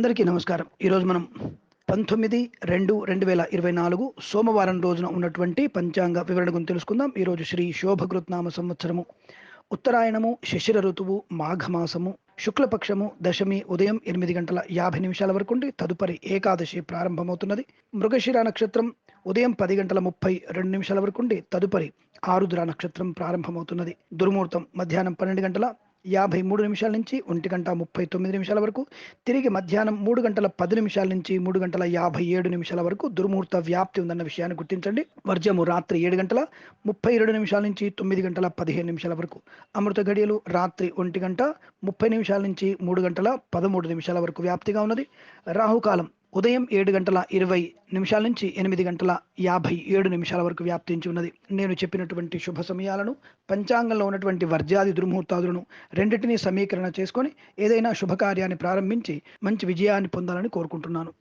అందరికీ నమస్కారం. ఈరోజు మనం పంతొమ్మిది రెండు రెండు వేల ఇరవై నాలుగు సోమవారం రోజున ఉన్నటువంటి పంచాంగ వివరణ గురించి తెలుసుకుందాం. ఈరోజు శ్రీ శోభకృత్నామ సంవత్సరము. ఉత్తరాయణము శిశిర ఋతువు మాఘమాసము శుక్లపక్షము దశమి ఉదయం ఎనిమిది గంటల యాభై నిమిషాల వరకు ఉండి తదుపరి ఏకాదశి ప్రారంభమవుతున్నది. మృగశిర నక్షత్రం ఉదయం పది గంటల ముప్పై రెండు నిమిషాల వరకు ఉండి తదుపరి ఆరుద్ర నక్షత్రం ప్రారంభమవుతున్నది. దుర్ముహూర్తం మధ్యాహ్నం పన్నెండు గంటల యాభై మూడు నిమిషాల నుంచి ఒంటి గంట ముప్పై తొమ్మిది నిమిషాల వరకు తిరిగి మధ్యాహ్నం మూడు గంటల పది నిమిషాల నుంచి మూడు గంటల యాభై ఏడు నిమిషాల వరకు దుర్ముహూర్త వ్యాప్తి ఉందన్న విషయాన్ని గుర్తించండి. వర్జము రాత్రి ఏడు గంటల ముప్పై ఏడు నిమిషాల నుంచి తొమ్మిది గంటల పదిహేను నిమిషాల వరకు. అమృత గడియలు రాత్రి ఒంటి గంట ముప్పై నిమిషాల నుంచి మూడు గంటల పదమూడు నిమిషాల వరకు వ్యాప్తిగా ఉన్నది. రాహుకాలం ఉదయం ఏడు గంటల ఇరవై నిమిషాల నుంచి ఎనిమిది గంటల యాభై ఏడు నిమిషాల వరకు వ్యాప్తించి ఉన్నది. నేను చెప్పినటువంటి శుభ సమయాలను పంచాంగంలో ఉన్నటువంటి వర్జాది దుర్ముహూర్తాదులను రెండింటినీ సమీకరణ చేసుకొని ఏదైనా శుభకార్యాన్ని ప్రారంభించి మంచి విజయాన్ని పొందాలని కోరుకుంటున్నాను.